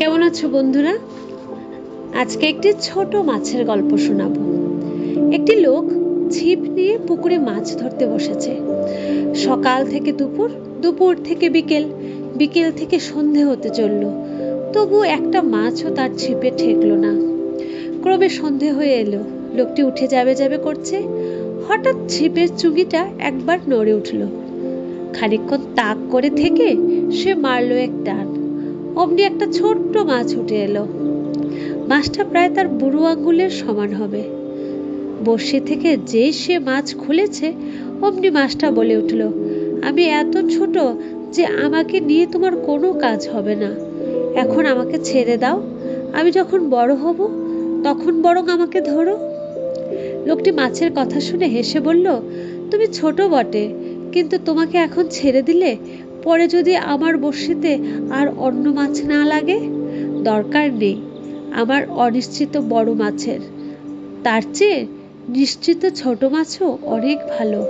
কেমন আছো বন্ধুরা? আজকে একটি ছোট মাছের গল্প শোনাবো। একটি লোক ছিপ নিয়ে পুকুরে মাছ ধরতে বসেছে। সকাল থেকে দুপুর দুপুর থেকে বিকেল বিকেল থেকে সন্ধে হতে চলল। তবু একটা মাছও তার ছিপে ঠেকলো না। ক্রমে সন্ধে হয়ে এলো। লোকটি উঠে যাবে যাবে করছে। হঠাৎ ছিপের চুগিটা একবার নড়ে উঠল। খানিকক্ষণ তাক করে থেকে সে মারলো এক টান। অমনি একটা ছোট্ট মাছ উঠে এলো। মাছটা প্রায় তার বুড়ো আঙ্গুলের সমান হবে। বড়শি থেকে যেই সে মাছ খুলেছে, অমনি মাছটা বলে উঠল, আমি এত ছোট যে আমাকে নিয়ে তোমার কোনো কাজ হবে না। এখন আমাকে ছেড়ে দাও। আমি যখন বড় হব, তখন বরং আমাকে ধরো। লোকটি মাছের কথা শুনে হেসে বলল, তুমি ছোট বটে, কিন্তু তোমাকে এখন ছেড়ে দিলে পরে যদি আমার বসিতে আর অন্য মাছ না লাগে? দরকার নেই, আমার অনিশ্চিত বড় মাছের। তার চেয়ে নিশ্চিত ছোট মাছও অনেক ভালো।